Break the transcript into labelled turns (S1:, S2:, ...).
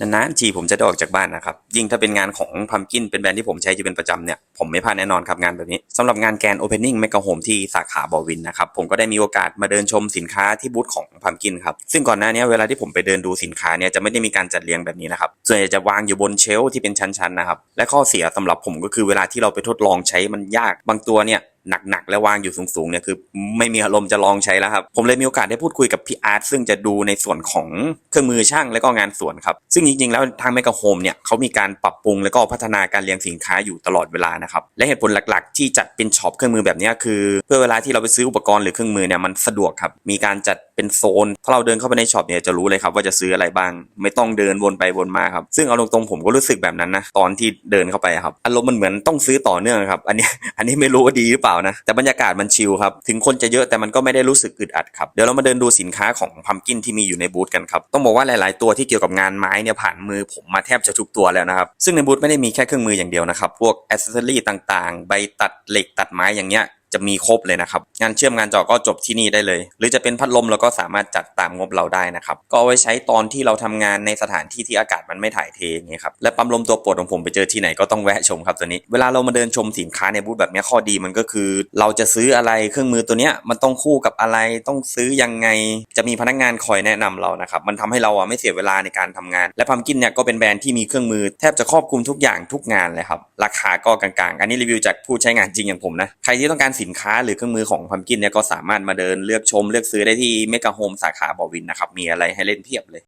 S1: นานๆทีผมจะได้ออกจากบ้านนะครับ ยิ่งถ้าเป็นงานของพัมกินเป็นแบรนด์ที่ผมใช้อยู่เป็นประจำเนี่ย ผมไม่พลาดแน่นอนครับงานแบบนี้สำหรับงานแกนโอเพนนิ่งแมกกาโฮมที่สาขาบอวินนะครับ ผมก็ได้มีโอกาสมาเดินชมสินค้าที่บูธของพัมกินครับ ซึ่งก่อนหน้านี้เวลาที่ผมไปเดินดูสินค้าเนี่ยจะไม่ได้มีการจัดเรียงแบบนี้นะครับ ส่วนใหญ่จะวางอยู่บนเชลที่เป็นชั้นๆนะครับและข้อเสียสำหรับผมก็คือเวลาที่เราไปทดลองใช้มันยากบางตัวเนี่ย หนักๆ และวางอยู่สูงๆเนี่ยคือไม่มีอารมณ์จะลองใช้แล้วครับ ผมเลยมีโอกาสได้พูดคุยกับพี่อาร์ตซึ่งจะดูในส่วนของเครื่องมือช่างและก็งานสวนครับ ซึ่งจริงๆ แล้วทางแมกกาโฮมเนี่ยเขามีการปรับปรุงและก็พัฒนาการเลี้ยงสินค้าอยู่ตลอดเวลานะครับและเหตุผลหลักๆ ที่จัดเป็นช็อปเครื่องมือแบบนี้คือ เพื่อเวลาที่เราไปซื้ออุปกรณ์หรือเครื่องมือเนี่ยมันสะดวกครับมีการจัดเป็นโซน ถ้าเราเดินเข้าไปในช็อปเนี่ยจะรู้เลยครับว่าจะซื้ออะไรบ้าง ไม่ต้องเดินวนไปวนมาครับ ซึ่งเอาตรงๆผมก็รู้สึกแบบนั้นนะตอนที่เดินเข้าไปครับอารมณ์มันเหมือนต้องซื้อต่อเนื่องครับ อันนี้อันนี้ไม่รู้ว่าดีหรือเปล่านะ แต่บรรยากาศมันชิลครับ ถึงคนจะเยอะแต่มันก็ไม่ได้รู้สึกอึดอัดครับ เดี๋ยวเรามาเดินดูสินค้าของพัมกินที่มีอยู่ในบูธกันครับ ต้องบอกว่าหลาย ๆ ตัวที่เกี่ยวกับงานไม้เนี่ยผ่านมือผมมาแทบจะทุกตัวแล้วนะครับ ซึ่งในบูธไม่ได้มีแค่เครื่องมืออย่างเดียวนะครับ พวกอ c เซสซอรี่ต่าง ๆ ใบตัดเหล็กตัดไม้อย่างเงี้ย จะมีครบเลยนะครับ งานเชื่อมงานเจาะก็จบที่นี่ได้เลย หรือจะเป็นพัดลมเราก็สามารถจัดตามงบเราได้นะครับ ก็เอาไว้ใช้ตอนที่เราทำงานในสถานที่ที่อากาศมันไม่ถ่ายเทอย่างเงี้ยครับ และปั๊มลมตัวโปรดของผมไปเจอที่ไหนก็ต้องแวะชมครับตัวนี้ เวลาเรามาเดินชมสินค้าในบูธแบบนี้ข้อดีมันก็คือ เราจะซื้ออะไรเครื่องมือตัวเนี้ยมันต้องคู่กับอะไรต้องซื้อยังไง จะมีพนักงานคอยแนะนำเรานะครับ มันทำให้เราอะไม่เสียเวลาในการทำงาน และพัมกินเนี่ยก็เป็นแบรนด์ที่มีเครื่องมือแทบจะครอบคลุมทุกอย่างทุกงานเลยครับ ราคาก็กลางๆ อันนี้รีวิวจากผู้ใช้งานจริงอย่างผมนะ ใครที่ต้องการสินค้าหรือเครื่องมือของพัมกินเนี่ยก็สามารถมาเดินเลือกชมเลือกซื้อได้ที่เมกะโฮมสาขาบอวินนะครับ มีอะไรให้เล่นเพียบเลย